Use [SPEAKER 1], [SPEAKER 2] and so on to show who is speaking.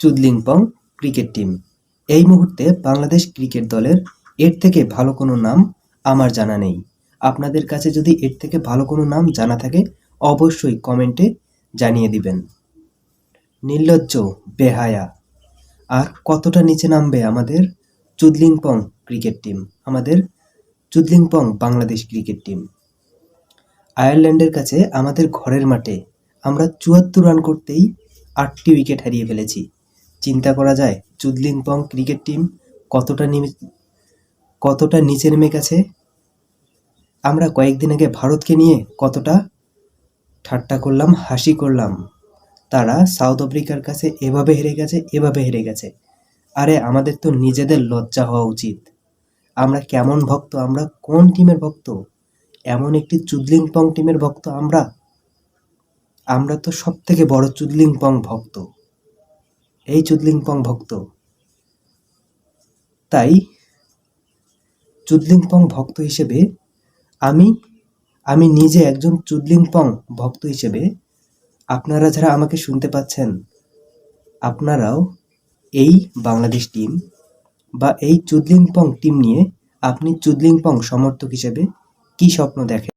[SPEAKER 1] চুদলিংপং cricket team. এই মুহূর্তে Bangladesh cricket দলের এর থেকে ভালো কোনো নাম আমার জানা নেই। আপনাদের কাছে যদি এর থেকে ভালো কোনো নাম জানা থাকে, অবশ্যই কমেন্টে জানিয়ে দিবেন। নির্লজ্জ, বেহায়া। আর কতটা নিচে নামবে আমাদের চুদলিংপং ক্রিকেট টিম, আমাদের চুদলিংপং বাংলাদেশ ক্রিকেট টিম। আয়ারল্যান্ডের কাছে আমাদের ঘরের মাঠে আমরা চুয়াত্তর রান করতেই আটটি উইকেট হারিয়ে ফেলেছি। চিন্তা করা যায় চুদলিংপং ক্রিকেট টিম কতটা নেমে, কতটা নিচে নেমে গেছে? আমরা কয়েকদিন আগে ভারতকে নিয়ে কতটা ঠাট্টা করলাম, হাসি করলাম। তারা সাউথ আফ্রিকার কাছে এভাবে হেরে গেছে, এভাবে হেরে গেছে। আরে, আমাদের তো নিজেদের লজ্জা হওয়া উচিত। আমরা কেমন ভক্ত, আমরা কোন টিমের ভক্ত? এমন একটি চুদলিংপং টিমের ভক্ত আমরা? আমরা তো সব থেকে বড় চুদলিংপং ভক্ত। এই চুদলিংপং ভক্ত। তাই চুদলিংপং ভক্ত হিসেবে আমি আমি নিজে একজন চুদলিংপং ভক্ত হিসেবে আপনারা যারা আমাকে শুনতে পাচ্ছেন, আপনারাও এই বাংলাদেশ টিম বা এই চুদলিংপং টিম নিয়ে আপনি চুদলিংপং সমর্থক হিসেবে কি স্বপ্ন দেখেন?